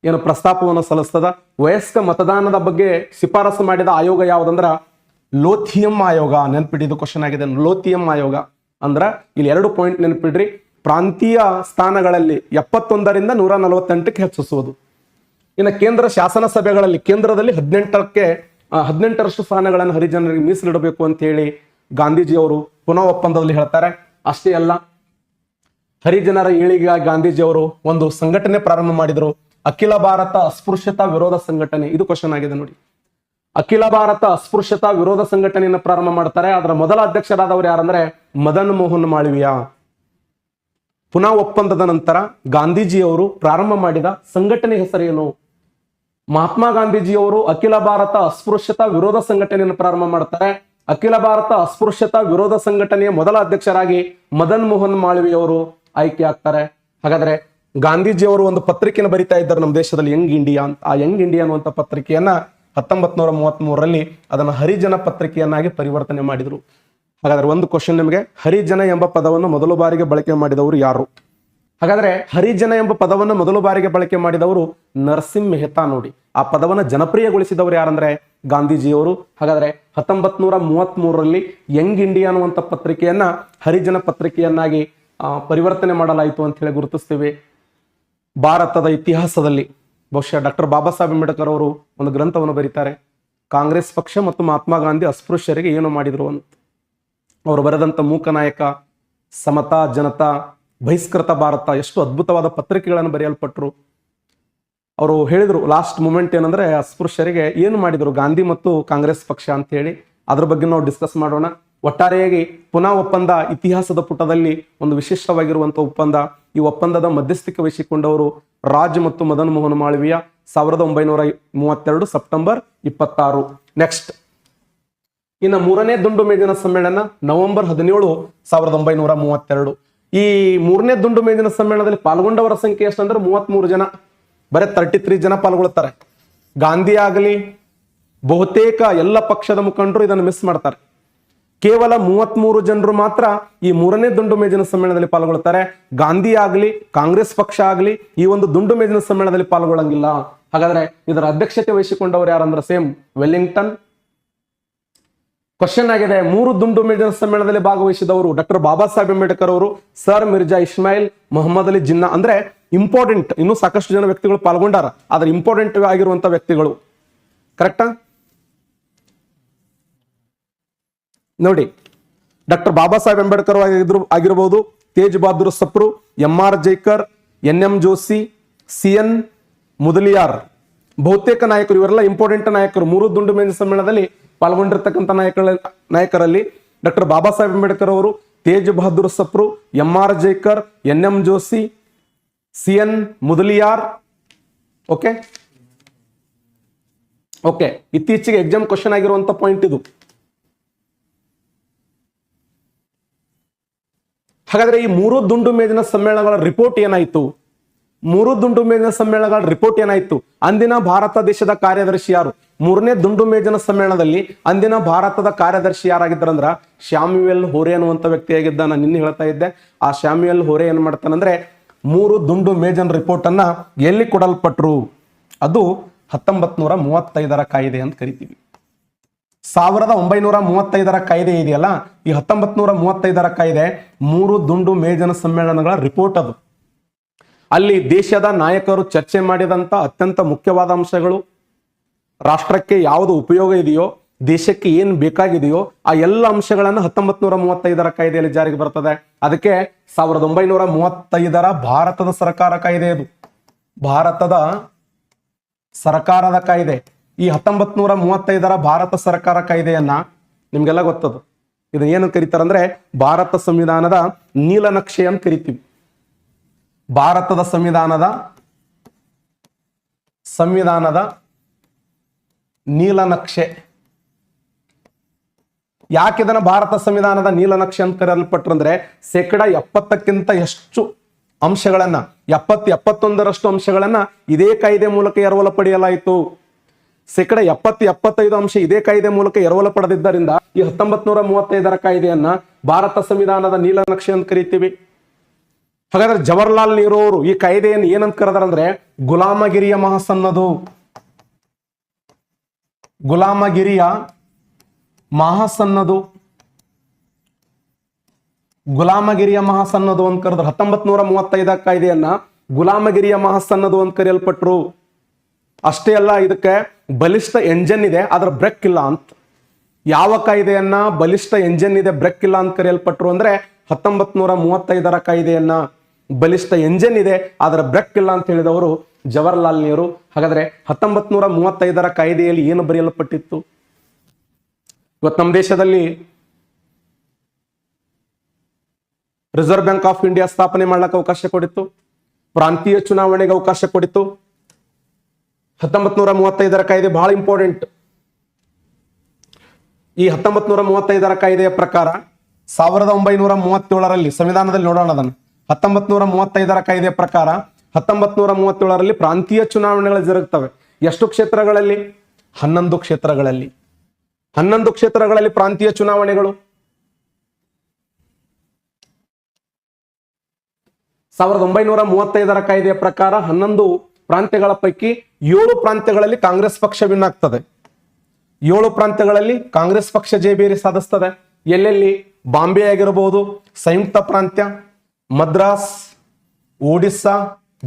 ಏನು ಪ್ರಸ್ತಾಪವನ್ನು ಸಲ್ಲಿಸ್ತದ? ವಯಸ್ಕ ಮತದಾನದ ಬಗ್ಗೆ ಶಿಫಾರಸು ಮಾಡಿದ ಆಯೋಗ ಯಾವುದಂದ್ರ ಲೋಥಿಯಂ ಆಯೋಗ ಇದು ಕ್ವಶನ್ ಆಗಿದೆ. ಲೋಥಿಯಂ ಆಯೋಗ ಅಂದ್ರ ಇಲ್ಲಿ ಎರಡು ಪಾಯಿಂಟ್ ನೆನ್ಪಿಡ್ರಿ. ಪ್ರಾಂತೀಯ ಸ್ಥಾನಗಳಲ್ಲಿ ಎಪ್ಪತ್ತೊಂದರಿಂದ ನೂರ ನಲವತ್ತೆಂಟಕ್ಕೆ ಹೆಚ್ಚಿಸುವುದು. ಇನ್ನು ಕೇಂದ್ರ ಶಾಸನ ಸಭೆಗಳಲ್ಲಿ ಕೇಂದ್ರದಲ್ಲಿ ಹದಿನೆಂಟಕ್ಕೆ ಹದಿನೆಂಟರಷ್ಟು ಸ್ಥಾನಗಳನ್ನು ಹರಿಜನರಿಗೆ ಮೀಸಲಿಡಬೇಕು ಅಂತ ಹೇಳಿ ಗಾಂಧೀಜಿಯವರು ಪುನಃ ಒಪ್ಪಂದದಲ್ಲಿ ಹೇಳ್ತಾರೆ. ಅಷ್ಟೇ ಅಲ್ಲ, ಹರಿಜನರ ಏಳಿಗೆಗಾಗಿ ಗಾಂಧೀಜಿಯವರು ಒಂದು ಸಂಘಟನೆ ಪ್ರಾರಂಭ ಮಾಡಿದರು. ಅಖಿಲ ಭಾರತ ಅಸ್ಪೃಶ್ಯತಾ ವಿರೋಧ ಸಂಘಟನೆ. ಇದು ಕ್ವಶನ್ ಆಗಿದೆ ನೋಡಿ. ಅಖಿಲ ಭಾರತ ಅಸ್ಪೃಶ್ಯತಾ ವಿರೋಧ ಸಂಘಟನೆಯನ್ನು ಪ್ರಾರಂಭ ಮಾಡ್ತಾರೆ. ಅದರ ಮೊದಲ ಅಧ್ಯಕ್ಷರಾದವರು ಯಾರಂದ್ರೆ ಮದನ್ ಮೋಹನ್ ಮಾಳವೀಯ. ಪುನಃ ಒಪ್ಪಂದದ ನಂತರ ಗಾಂಧೀಜಿಯವರು ಪ್ರಾರಂಭ ಮಾಡಿದ ಸಂಘಟನೆ ಹೆಸರೇನು? ಮಹಾತ್ಮ ಗಾಂಧೀಜಿಯವರು ಅಖಿಲ ಭಾರತ ಅಸ್ಪೃಶ್ಯತಾ ವಿರೋಧ ಸಂಘಟನೆಯನ್ನು ಪ್ರಾರಂಭ ಮಾಡ್ತಾರೆ. ಅಖಿಲ ಭಾರತ ಅಸ್ಪೃಶ್ಯತಾ ವಿರೋಧ ಸಂಘಟನೆಯ ಮೊದಲ ಅಧ್ಯಕ್ಷರಾಗಿ ಮದನ್ ಮೋಹನ್ ಮಾಳವಿಯವರು ಆಯ್ಕೆ ಆಗ್ತಾರೆ. ಹಾಗಾದ್ರೆ ಗಾಂಧೀಜಿಯವರು ಒಂದು ಪತ್ರಿಕೆಯನ್ನು ಬರಿತಾ ಇದ್ದಾರೆ ನಮ್ಮ ದೇಶದಲ್ಲಿ ಯಂಗ್ ಇಂಡಿಯಾ ಅಂತ. ಆ ಯಂಗ್ ಇಂಡಿಯಾ ಅನ್ನುವಂಥ ಪತ್ರಿಕೆಯನ್ನ ಹತ್ತೊಂಬತ್ ನೂರ ಮೂವತ್ತ್ ಮೂರರಲ್ಲಿ ಅದನ್ನು ಹರಿಜನ ಪತ್ರಿಕೆಯನ್ನಾಗಿ ಪರಿವರ್ತನೆ ಮಾಡಿದರು. ಹಾಗಾದ್ರೆ ಒಂದು ಕ್ವಶನ್ ನಿಮಗೆ, ಹರಿಜನ ಎಂಬ ಪದವನ್ನು ಮೊದಲು ಬಾರಿಗೆ ಬಳಕೆ ಮಾಡಿದವರು ಯಾರು? ಹಾಗಾದ್ರೆ ಹರಿಜನ ಎಂಬ ಪದವನ್ನು ಮೊದಲು ಬಾರಿಗೆ ಬಳಕೆ ಮಾಡಿದವರು ನರಸಿಂಹ ಮೆಹ್ತಾ ನೋಡಿ. ಆ ಪದವನ್ನು ಜನಪ್ರಿಯಗೊಳಿಸಿದವರು ಯಾರಂದ್ರೆ? ಗಾಂಧೀಜಿಯವರು. ಹಾಗಾದ್ರೆ ಹತ್ತೊಂಬತ್ ನೂರ ಮೂವತ್ತ್ ಮೂರರಲ್ಲಿ ಯಂಗ್ ಇಂಡಿಯಾ ಅನ್ನುವಂಥ ಪತ್ರಿಕೆಯನ್ನ ಹರಿಜನ ಪತ್ರಿಕೆಯನ್ನಾಗಿ ಪರಿವರ್ತನೆ ಮಾಡಲಾಯಿತು ಅಂತ ಹೇಳಿ ಗುರುತಿಸ್ತೀವಿ. ಭಾರತದ ಇತಿಹಾಸದಲ್ಲಿ. ಬಹುಶಃ ಡಾಕ್ಟರ್ ಬಾಬಾ ಸಾಹೇಬ್ ಅಂಬೇಡ್ಕರ್ ಅವರು ಒಂದು ಗ್ರಂಥವನ್ನು ಬರೀತಾರೆ. ಕಾಂಗ್ರೆಸ್ ಪಕ್ಷ ಮತ್ತು ಮಹಾತ್ಮ ಗಾಂಧಿ ಅಸ್ಪೃಶ್ಯರಿಗೆ ಏನು ಮಾಡಿದ್ರು ಅಂತ. ಅವರು ಬರೆದಂಥ ಮೂಕನಾಯಕ, ಸಮತಾ, ಜನತಾ, ಬಹಿಷ್ಕೃತ ಭಾರತ ಎಷ್ಟು ಅದ್ಭುತವಾದ ಪತ್ರಿಕೆಗಳನ್ನು ಬರೆಯಲ್ಪಟ್ಟರು ಅವರು ಹೇಳಿದರು, ಲಾಸ್ಟ್ ಮೂಮೆಂಟ್ ಏನಂದ್ರೆ ಅಸ್ಪೃಶ್ಯರಿಗೆ ಏನು ಮಾಡಿದರು ಗಾಂಧಿ ಮತ್ತು ಕಾಂಗ್ರೆಸ್ ಪಕ್ಷ ಅಂತ ಹೇಳಿ ಅದ್ರ ಬಗ್ಗೆ ನಾವು ಡಿಸ್ಕಸ್ ಮಾಡೋಣ. ಒಟ್ಟಾರೆಯಾಗಿ ಪುನಃ ಒಪ್ಪಂದ ಇತಿಹಾಸದ ಪುಟದಲ್ಲಿ ಒಂದು ವಿಶಿಷ್ಟವಾಗಿರುವಂಥ ಒಪ್ಪಂದ ಈ ಒಪ್ಪಂದದ ಮಧ್ಯಸ್ಥಿಕೆ ವಹಿಸಿಕೊಂಡವರು ರಾಜ್ ಮತ್ತು ಮದನ್ ಮೋಹನ್ ಮಾಳವೀಯ ಸಾವಿರದ ಒಂಬೈನೂರ ಮೂವತ್ತೆರಡು ಸೆಪ್ಟೆಂಬರ್ ಇಪ್ಪತ್ತಾರು. ನೆಕ್ಸ್ಟ್ ಇನ್ನು ಮೂರನೇ ದುಂಡು ಮೇಜಿನ ಸಮ್ಮೇಳನ ನವೆಂಬರ್ ಹದಿನೇಳು ಸಾವಿರದ ಒಂಬೈನೂರ ಮೂವತ್ತೆರಡು. ಈ ಮೂರನೇ ದುಂಡು ಮೇಜಿನ ಸಮ್ಮೇಳನದಲ್ಲಿ ಪಾಲ್ಗೊಂಡವರ ಸಂಖ್ಯೆ ಎಷ್ಟಂದ್ರೆ ಮೂವತ್ಮೂರು ಜನ, ಬರೀ ತರ್ಟಿ ತ್ರೀ ಜನ ಪಾಲ್ಗೊಳ್ತಾರೆ. ಗಾಂಧಿ ಆಗಲಿ ಬಹುತೇಕ ಎಲ್ಲ ಪಕ್ಷದ ಮುಖಂಡರು ಇದನ್ನು ಮಿಸ್ ಮಾಡ್ತಾರೆ. ಕೇವಲ ಮೂವತ್ಮೂರು ಜನರು ಮಾತ್ರ ಈ ಮೂರನೇ ದುಂಡು ಮೇಜಿನ ಸಮ್ಮೇಳನದಲ್ಲಿ ಪಾಲ್ಗೊಳ್ತಾರೆ ಗಾಂಧಿ ಆಗಲಿ, ಕಾಂಗ್ರೆಸ್ ಪಕ್ಷ ಆಗಲಿ ಈ ಒಂದು ದುಂಡು ಮೇಜಿನ ಸಮ್ಮೇಳನದಲ್ಲಿ ಪಾಲ್ಗೊಳ್ಳಂಗಿಲ್ಲ. ಹಾಗಾದ್ರೆ ಇದರ ಅಧ್ಯಕ್ಷತೆ ವಹಿಸಿಕೊಂಡವರು ಯಾರಂದ್ರೆ ಸೇಮ್ ವೆಲ್ಲಿಂಗ್ಟನ್. ಕ್ವಶನ್ ಆಗಿದೆ, ಮೂರು ದುಂಡು ಮೇಜಿನ ಸಮ್ಮೇಳನದಲ್ಲಿ ಭಾಗವಹಿಸಿದವರು ಡಾಕ್ಟರ್ ಬಾಬಾ ಸಾಹೇಬ್ ಅಂಬೇಡ್ಕರ್ ಅವರು, ಸರ್ ಮಿರ್ಜಾ ಇಸ್ಮಾಯಿಲ್, ಮೊಹಮ್ಮದ್ ಅಲಿ ಜಿನ್ನಾ, ಅಂದ್ರೆ ಇಂಪಾರ್ಟೆಂಟ್ ಇನ್ನೂ ಸಾಕಷ್ಟು ಜನ ವ್ಯಕ್ತಿಗಳು ಪಾಲ್ಗೊಂಡಾರ, ಆದ್ರೆ ಇಂಪಾರ್ಟೆಂಟ್ ಆಗಿರುವಂತಹ ವ್ಯಕ್ತಿಗಳು. ಕರೆಕ್ಟಾ ನೋಡಿ, ಡಾಕ್ಟರ್ ಬಾಬಾ ಸಾಹೇಬ್ ಅಂಬೇಡ್ಕರ್ ಆಗಿದ್ರು ಆಗಿರಬಹುದು Tej Bahadur Sapru M R Jayakar N M Joshi C N Mudaliar. ಬಹುತೇಕ ನಾಯಕರು ಇವರೆಲ್ಲ ಇಂಪಾರ್ಟೆಂಟ್ ನಾಯಕರು. ಮೂರು ದುಂಡು ಮೇಜಿನ ಸಮ್ಮೇಳನದಲ್ಲಿ ಪಾಲ್ಗೊಂಡಿರ್ತಕ್ಕಂಥ ನಾಯಕರ ನಾಯಕರಲ್ಲಿ ಡಾಕ್ಟರ್ ಬಾಬಾ ಸಾಹೇಬ್ ಅಂಬೇಡ್ಕರ್ ಅವರು, Tej Bahadur Sapru M R Jayakar N M Joshi C N Mudaliar. Okay okay ಇತ್ತೀಚೆಗೆ ಎಕ್ಸಾಮ್ ಕ್ವಶನ್ ಆಗಿರುವಂತ ಪಾಯಿಂಟ್ ಇದು. ಹಾಗಾದ್ರೆ ಈ ಮೂರು ದುಂಡು ಮೇಜಿನ ಸಮ್ಮೇಳನಗಳ ರಿಪೋರ್ಟ್ ಏನಾಯ್ತು? ಮೂರು ದುಂಡು ಮೇಜಿನ ಸಮ್ಮೇಳನಗಳ ರಿಪೋರ್ಟ್ ಏನಾಯ್ತು? ಅಂದಿನ ಭಾರತ ದೇಶದ ಕಾರ್ಯದರ್ಶಿ ಯಾರು? ಮೂರನೇ ದುಂಡು ಮೇಜಿನ ಸಮ್ಮೇಳನದಲ್ಲಿ ಅಂದಿನ ಭಾರತದ ಕಾರ್ಯದರ್ಶಿ ಯಾರಾಗಿದ್ದಾರಂದ್ರ ಶ್ಯಾಮ್ಯುಯಲ್ ಹೋರೆ ಅನ್ನುವಂಥ ವ್ಯಕ್ತಿಯಾಗಿದ್ದ ನಾನು ನಿನ್ನೆ ಹೇಳ್ತಾ ಇದ್ದೆ. ಆ ಶ್ಯಾಮ್ಯುಯಲ್ ಹೋರೆ ಏನ್ ಮಾಡ್ತಾನಂದ್ರೆ ಮೂರು ದುಂಡು ಮೇಜನ್ ರಿಪೋರ್ಟ್ ಅನ್ನ ಎಲ್ಲಿ ಕೊಡಲ್ಪಟ್ರು? ಅದು ಹತ್ತೊಂಬತ್ ನೂರ ಮೂವತ್ತೈದರ ಕಾಯ್ದೆ ಅಂತ ಕರಿತೀವಿ. ಸಾವಿರದ ಒಂಬೈನೂರ ಮೂವತ್ತೈದರ ಕಾಯ್ದೆ ಇದೆಯಲ್ಲ? ಈ ಹತ್ತೊಂಬತ್ ನೂರ ಮೂವತ್ತೈದರ ಕಾಯ್ದೆ ಮೂರು ದುಂಡು ಮೇಜನ ಸಮ್ಮೇಳನಗಳ ರಿಪೋರ್ಟ್ ಅದು. ಅಲ್ಲಿ ದೇಶದ ನಾಯಕರು ಚರ್ಚೆ ಮಾಡಿದಂತ ಅತ್ಯಂತ ಮುಖ್ಯವಾದ ಅಂಶಗಳು, ರಾಷ್ಟ್ರಕ್ಕೆ ಯಾವುದು ಉಪಯೋಗ ಇದೆಯೋ, ದೇಶಕ್ಕೆ ಏನು ಬೇಕಾಗಿದೆಯೋ, ಆ ಎಲ್ಲ ಅಂಶಗಳನ್ನು ಹತ್ತೊಂಬತ್ ನೂರ ಮೂವತ್ತೈದರ ಕಾಯ್ದೆಯಲ್ಲಿ ಜಾರಿಗೆ ಬರ್ತದೆ. ಅದಕ್ಕೆ ಸಾವಿರದ ಒಂಬೈನೂರ ಮೂವತ್ತೈದರ ಭಾರತದ ಸರ್ಕಾರ ಕಾಯ್ದೆ ಅದು ಭಾರತದ ಸರ್ಕಾರದ ಕಾಯ್ದೆ. ಈ ಹತ್ತೊಂಬತ್ ನೂರ ಮೂವತ್ತೈದರ ಭಾರತ ಸರ್ಕಾರ ಕಾಯ್ದೆಯನ್ನ ನಿಮ್ಗೆಲ್ಲ ಗೊತ್ತದು. ಇದನ್ನ ಏನು ಕರೀತಾರಂದ್ರೆ ಭಾರತ ಸಂವಿಧಾನದ ನೀಲನಕ್ಷೆ ಅಂತ ಕರಿತೀವಿ. ಭಾರತದ ಸಂವಿಧಾನದ ಸಂವಿಧಾನದ ನೀಲನಕ್ಷೆ ಇದನ್ನ ಭಾರತ ಸಂವಿಧಾನದ ನೀಲನಕ್ಷೆ ಅಂತ ಕರೆಯಲ್ಪಟ್ರಂದ್ರೆ ಶೇಕಡ ಎಪ್ಪತ್ತಕ್ಕಿಂತ ಹೆಚ್ಚು ಅಂಶಗಳನ್ನ, ಎಪ್ಪತ್ತು ಎಪ್ಪತ್ತೊಂದರಷ್ಟು ಅಂಶಗಳನ್ನ ಇದೇ ಕಾಯ್ದೆ ಮೂಲಕ ಎರವಲು ಪಡೆಯಲಾಯಿತು ಶೇಕಡ ಎಪ್ಪತ್ತು ಎಪ್ಪತ್ತೈದು ಅಂಶ ಇದೇ ಕಾಯ್ದೆ ಮೂಲಕ ಎರವಲ ಪಡೆದಿದ್ದರಿಂದ ಈ ಹತ್ತೊಂಬತ್ ನೂರ ಮೂವತ್ತೈದರ ಕಾಯ್ದೆಯನ್ನ ಭಾರತ ಸಂವಿಧಾನದ ನೀಲನಕ್ಷೆ ಅಂತ ಕರಿತೀವಿ. ಹಾಗಾದ್ರೆ ಜವಾಹರ್ಲಾಲ್ ನೆಹರು ಅವರು ಈ ಕಾಯ್ದೆಯನ್ನು ಏನಂತ ಕರೆದಾರಂದ್ರೆ ಗುಲಾಮಗಿರಿಯ ಮಹಾಸನ್ನದು. ಗುಲಾಮಗಿರಿಯ ಮಹಾಸನ್ನದು. ಗುಲಾಮಗಿರಿಯ ಮಹಾಸನ್ನದು ಅಂತ ಕರೆದ್ರು ಹತ್ತೊಂಬತ್ ನೂರ ಮೂವತ್ತೈದ ಕಾಯ್ದೆಯನ್ನ ಗುಲಾಮಗಿರಿಯ ಮಹಾಸನ್ನದು ಅಂತ ಕರೆಯಲ್ಪಟ್ರು. ಅಷ್ಟೇ ಅಲ್ಲ, ಇದಕ್ಕೆ ಬಲಿಷ್ಠ ಎಂಜನ್ ಇದೆ ಅದರ ಬ್ರೆಕ್ ಇಲ್ಲ ಅಂತ. ಯಾವ ಕಾಯ್ದೆಯನ್ನ ಬಲಿಷ್ಠ ಎಂಜನ್ ಇದೆ ಬ್ರೆಕ್ ಇಲ್ಲ ಅಂತ ಕರೆಯಲ್ಪಟ್ರು ಅಂದ್ರೆ ಹತ್ತೊಂಬತ್ ನೂರ ಮೂವತ್ತೈದರ ಕಾಯ್ದೆಯನ್ನ ಬಲಿಷ್ಠ ಎಂಜನ್ ಇದೆ ಅದರ ಬ್ರೆಕ್ ಇಲ್ಲ ಅಂತ ಹೇಳಿದವರು ಜವಾಹರ್ಲಾಲ್ ನೆಹರು. ಹಾಗಾದ್ರೆ ಹತ್ತೊಂಬತ್ ನೂರ ಮೂವತ್ತೈದರ ಕಾಯ್ದೆಯಲ್ಲಿ ಏನು ಬರೆಯಲ್ಪಟ್ಟಿತ್ತು? ಇವತ್ತು ನಮ್ಮ ದೇಶದಲ್ಲಿ ರಿಸರ್ವ್ ಬ್ಯಾಂಕ್ ಆಫ್ ಇಂಡಿಯಾ ಸ್ಥಾಪನೆ ಮಾಡ್ಲಿಕ್ಕೆ ಅವಕಾಶ ಕೊಡಿತ್ತು ಪ್ರಾಂತೀಯ ಚುನಾವಣೆಗೆ ಅವಕಾಶ ಕೊಡಿತ್ತು ಹತ್ತೊಂಬತ್ ನೂರ ಮೂವತ್ತೈದರ ಕಾಯ್ದೆ ಬಹಳ ಇಂಪಾರ್ಟೆಂಟ್ ಈ ಹತ್ತೊಂಬತ್ ನೂರ ಮೂವತ್ತೈದರ ಕಾಯ್ದೆಯ ಪ್ರಕಾರ ಸಾವಿರದ ಒಂಬೈನೂರ ಮೂವತ್ತೇಳರಲ್ಲಿ ಸಂವಿಧಾನದಲ್ಲಿ ನೋಡೋಣ ಅದನ್ನು. ಹತ್ತೊಂಬತ್ ನೂರ ಮೂವತ್ತೈದರ ಕಾಯ್ದೆಯ ಪ್ರಕಾರ ಹತ್ತೊಂಬತ್ ನೂರ ಮೂವತ್ತೇಳರಲ್ಲಿ ಪ್ರಾಂತೀಯ ಚುನಾವಣೆಗಳು ಜರುಗ್ತವೆ. ಎಷ್ಟು ಕ್ಷೇತ್ರಗಳಲ್ಲಿ? ಹನ್ನೊಂದು ಕ್ಷೇತ್ರಗಳಲ್ಲಿ. ಹನ್ನೊಂದು ಕ್ಷೇತ್ರಗಳಲ್ಲಿ ಪ್ರಾಂತೀಯ ಚುನಾವಣೆಗಳು. ಸಾವಿರದ ಒಂಬೈನೂರ ಮೂವತ್ತೈದರ ಕಾಯ್ದೆಯ ಪ್ರಕಾರ ಹನ್ನೊಂದು ಪ್ರಾಂತ್ಯಗಳ ಪೈಕಿ ಏಳು ಪ್ರಾಂತ್ಯಗಳಲ್ಲಿ ಕಾಂಗ್ರೆಸ್ ಪಕ್ಷ ವಿನ್ ಆಗ್ತದೆ. ಏಳು ಪ್ರಾಂತ್ಯಗಳಲ್ಲಿ ಕಾಂಗ್ರೆಸ್ ಪಕ್ಷ ಜಯಬೇರಿ ಸಾಧಿಸ್ತದೆ. ಎಲ್ಲೆಲ್ಲಿ? ಬಾಂಬೆ ಆಗಿರಬಹುದು ಸಂಯುಕ್ತ ಪ್ರಾಂತ್ಯ, ಮದ್ರಾಸ್, ಒಡಿಸ್ಸಾ,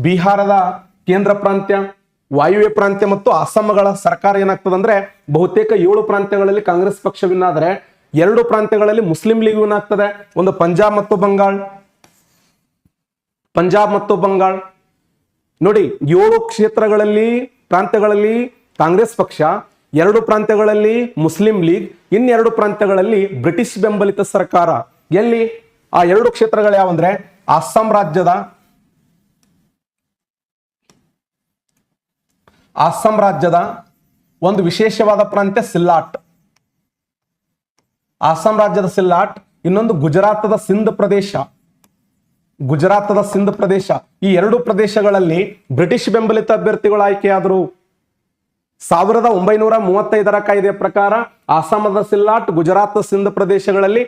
ಬಿಹಾರದ ಕೇಂದ್ರ ಪ್ರಾಂತ್ಯ, ವಾಯುವ್ಯ ಪ್ರಾಂತ್ಯ ಮತ್ತು ಅಸ್ಸಾಂಗಳ ಸರ್ಕಾರ ಏನಾಗ್ತದೆ ಅಂದ್ರೆ ಬಹುತೇಕ ಏಳು ಪ್ರಾಂತ್ಯಗಳಲ್ಲಿ ಕಾಂಗ್ರೆಸ್ ಪಕ್ಷ ವಿನ್ ಆದರೆ ಎರಡು ಪ್ರಾಂತ್ಯಗಳಲ್ಲಿ ಮುಸ್ಲಿಂ ಲೀಗ್ ವಿನ್ ಆಗ್ತದೆ. ಒಂದು ಪಂಜಾಬ್ ಮತ್ತು ಬಂಗಾಳ್. ಪಂಜಾಬ್ ಮತ್ತು ಬಂಗಾಳ್. ನೋಡಿ, ಏಳು ಕ್ಷೇತ್ರಗಳಲ್ಲಿ, ಪ್ರಾಂತ್ಯಗಳಲ್ಲಿ ಕಾಂಗ್ರೆಸ್ ಪಕ್ಷ, ಎರಡು ಪ್ರಾಂತ್ಯಗಳಲ್ಲಿ ಮುಸ್ಲಿಂ ಲೀಗ್, ಇನ್ನೆರಡು ಪ್ರಾಂತ್ಯಗಳಲ್ಲಿ ಬ್ರಿಟಿಷ್ ಬೆಂಬಲಿತ ಸರ್ಕಾರ. ಎಲ್ಲಿ? ಆ ಎರಡು ಕ್ಷೇತ್ರಗಳು ಯಾವಂದ್ರೆ? ಅಸ್ಸಾಂ ರಾಜ್ಯದ ಅಸ್ಸಾಂ ರಾಜ್ಯದ ಒಂದು ವಿಶೇಷವಾದ ಪ್ರಾಂತ್ಯ ಸಿಲ್ಲಾಟ್. ಅಸ್ಸಾಂ ರಾಜ್ಯದ ಸಿಲ್ಲಾಟ್, ಇನ್ನೊಂದು ಗುಜರಾತದ ಸಿಂಧ್ ಪ್ರದೇಶ. ಗುಜರಾತದ ಸಿಂಧ್ ಪ್ರದೇಶ. ಈ ಎರಡು ಪ್ರದೇಶಗಳಲ್ಲಿ ಬ್ರಿಟಿಷ್ ಬೆಂಬಲಿತ ಅಭ್ಯರ್ಥಿಗಳು ಆಯ್ಕೆಯಾದರು. ಸಾವಿರದ ಒಂಬೈನೂರ ಮೂವತ್ತೈದರ ಕಾಯ್ದೆಯ ಪ್ರಕಾರ ಅಸ್ಸಾಮದ ಸಿಲ್ಲಾಟ್ ಗುಜರಾತ್ ಸಿಂಧ್ ಪ್ರದೇಶಗಳಲ್ಲಿ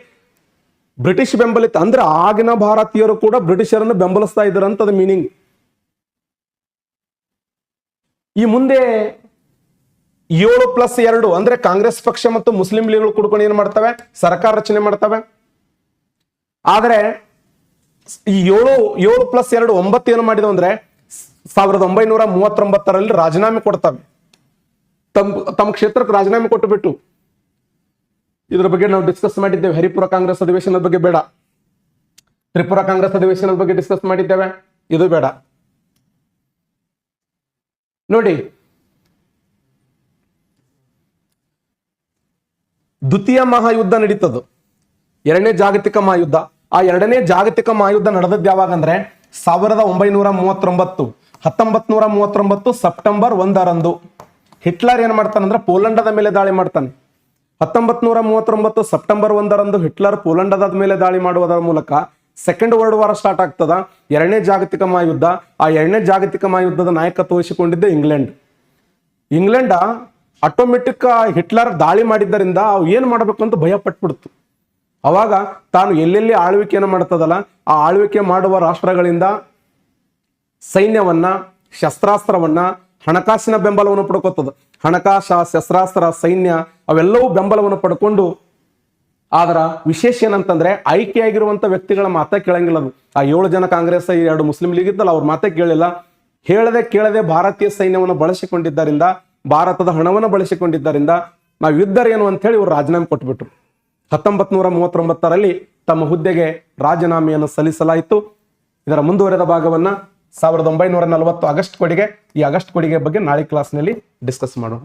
ಬ್ರಿಟಿಷ್ ಬೆಂಬಲಿತ, ಅಂದ್ರೆ ಆಗಿನ ಭಾರತೀಯರು ಕೂಡ ಬ್ರಿಟಿಷರನ್ನು ಬೆಂಬಲಿಸ್ತಾ ಇದ್ರು ಅಂತದ ಮೀನಿಂಗ್ ಈ ಮುಂದೆ ಏಳು ಪ್ಲಸ್ ಎರಡು, ಅಂದ್ರೆ ಕಾಂಗ್ರೆಸ್ ಪಕ್ಷ ಮತ್ತು ಮುಸ್ಲಿಂ ಲೀಗ್ಗಳು ಕೂಡ್ಕೊಂಡು ಏನ್ ಮಾಡ್ತವೆ? ಸರ್ಕಾರ ರಚನೆ ಮಾಡ್ತವೆ. ಆದರೆ ಈ ಏಳು ಏಳು ಪ್ಲಸ್ ಎರಡು ಒಂಬತ್ತು ಏನು ಮಾಡಿದವು ಅಂದ್ರೆ ಸಾವಿರದ ಒಂಬೈನೂರ ಮೂವತ್ತೊಂಬತ್ತರಲ್ಲಿ ರಾಜೀನಾಮೆ ಕೊಡ್ತವೆ. ತಮ್, ತಮ್ಮ ಕ್ಷೇತ್ರಕ್ಕೆ ರಾಜೀನಾಮೆ ಕೊಟ್ಟು ಬಿಟ್ಟು ಇದ್ರ ಬಗ್ಗೆ ನಾವು ಡಿಸ್ಕಸ್ ಮಾಡಿದ್ದೇವೆ. ಹರಿಪುರ ಕಾಂಗ್ರೆಸ್ ಅಧಿವೇಶನದ ಬಗ್ಗೆ ಬೇಡ. ತ್ರಿಪುರ ಕಾಂಗ್ರೆಸ್ ಅಧಿವೇಶನದ ಬಗ್ಗೆ ಡಿಸ್ಕಸ್ ಮಾಡಿದ್ದೇವೆ. ಇದು ಬೇಡ. ನೋಡಿ, ದ್ವಿತೀಯ ಮಹಾಯುದ್ಧ ನಡೀತದ ಎರಡನೇ ಜಾಗತಿಕ ಮಹಾಯುದ್ಧ. ಆ ಎರಡನೇ ಜಾಗತಿಕ ಮಹಾಯುದ್ಧ ನಡೆದದ್ದು ಯಾವಾಗ ಅಂದ್ರೆ ಸಾವಿರದ ಒಂಬೈನೂರ ಮೂವತ್ತೊಂಬತ್ತು ಹತ್ತೊಂಬತ್ ನೂರ ಮೂವತ್ತೊಂಬತ್ತು ಸೆಪ್ಟೆಂಬರ್ ಒಂದರಂದು. ಹಿಟ್ಲರ್ ಏನ್ ಮಾಡ್ತಾನಂದ್ರೆ ಪೋಲೆಂಡದ ಮೇಲೆ ದಾಳಿ ಮಾಡ್ತಾನೆ. ಹತ್ತೊಂಬತ್ ನೂರ ಮೂವತ್ತೊಂಬತ್ತು ಸೆಪ್ಟೆಂಬರ್ ಒಂದರಂದು ಹಿಟ್ಲರ್ ಪೋಲೆಂಡದ ಮೇಲೆ ದಾಳಿ ಮಾಡುವುದರ ಮೂಲಕ ಸೆಕೆಂಡ್ ವರ್ಲ್ಡ್ ವಾರ್ ಸ್ಟಾರ್ಟ್ ಆಗ್ತದ. ಎರಡನೇ ಜಾಗತಿಕ ಮಹಾಯುದ್ಧ ಆ ಎರಡನೇ ಜಾಗತಿಕ ಮಹಾಯುದ್ಧದ ನಾಯಕತ್ವ ವಹಿಸಿಕೊಂಡಿದ್ದೆ ಇಂಗ್ಲೆಂಡ್. ಇಂಗ್ಲೆಂಡ್ ಆಟೋಮೆಟಿಕ್ ಹಿಟ್ಲರ್ ದಾಳಿ ಮಾಡಿದ್ದರಿಂದ ಅವು ಏನ್ ಮಾಡಬೇಕು ಅಂತ ಭಯ ಪಟ್ಬಿಡ್ತು ಅವಾಗ ತಾನು ಎಲ್ಲೆಲ್ಲಿ ಆಳ್ವಿಕೆಯನ್ನು ಮಾಡ್ತದಲ್ಲ, ಆ ಆಳ್ವಿಕೆ ಮಾಡುವ ರಾಷ್ಟ್ರಗಳಿಂದ ಸೈನ್ಯವನ್ನ, ಶಸ್ತ್ರಾಸ್ತ್ರವನ್ನ, ಹಣಕಾಸಿನ ಬೆಂಬಲವನ್ನು ಪಡ್ಕೋತದ ಹಣಕಾಸ, ಶಸ್ತ್ರಾಸ್ತ್ರ, ಸೈನ್ಯ ಅವೆಲ್ಲವೂ ಬೆಂಬಲವನ್ನು ಪಡ್ಕೊಂಡು, ಆದ್ರ ವಿಶೇಷ ಏನಂತಂದ್ರೆ ಆಯ್ಕೆಯಾಗಿರುವಂತ ವ್ಯಕ್ತಿಗಳ ಮಾತೇ ಕೇಳಂಗಿಲ್ಲ ಅದು. ಆ ಏಳು ಜನ ಕಾಂಗ್ರೆಸ್ ಎರಡು ಮುಸ್ಲಿಂ ಲೀಗ್ ಇದ್ದಲ್ಲ ಅವ್ರ ಮಾತೇ ಕೇಳಿಲ್ಲ. ಹೇಳದೆ ಕೇಳದೆ ಭಾರತೀಯ ಸೈನ್ಯವನ್ನು ಬಳಸಿಕೊಂಡಿದ್ದರಿಂದ, ಭಾರತದ ಹಣವನ್ನು ಬಳಸಿಕೊಂಡಿದ್ದರಿಂದ, ನಾವು ಯುದ್ಧರ ಏನು ಅಂತ ಹೇಳಿ ಇವರು ರಾಜೀನಾಮೆ ಕೊಟ್ಬಿಟ್ರು. ಹತ್ತೊಂಬತ್ ನೂರ ಮೂವತ್ತೊಂಬತ್ತರಲ್ಲಿ ತಮ್ಮ ಹುದ್ದೆಗೆ ರಾಜೀನಾಮೆಯನ್ನು ಸಲ್ಲಿಸಲಾಯಿತು. ಇದರ ಮುಂದುವರೆದ ಭಾಗವನ್ನ ಸಾವಿರದ ಒಂಬೈನೂರ ನಲವತ್ತು ಆಗಸ್ಟ್ ಕೊಡುಗೆ, ಈ ಆಗಸ್ಟ್ ಕೊಡುಗೆ ಬಗ್ಗೆ ನಾಳೆ ಕ್ಲಾಸ್ನಲ್ಲಿ ಡಿಸ್ಕಸ್ ಮಾಡೋಣ.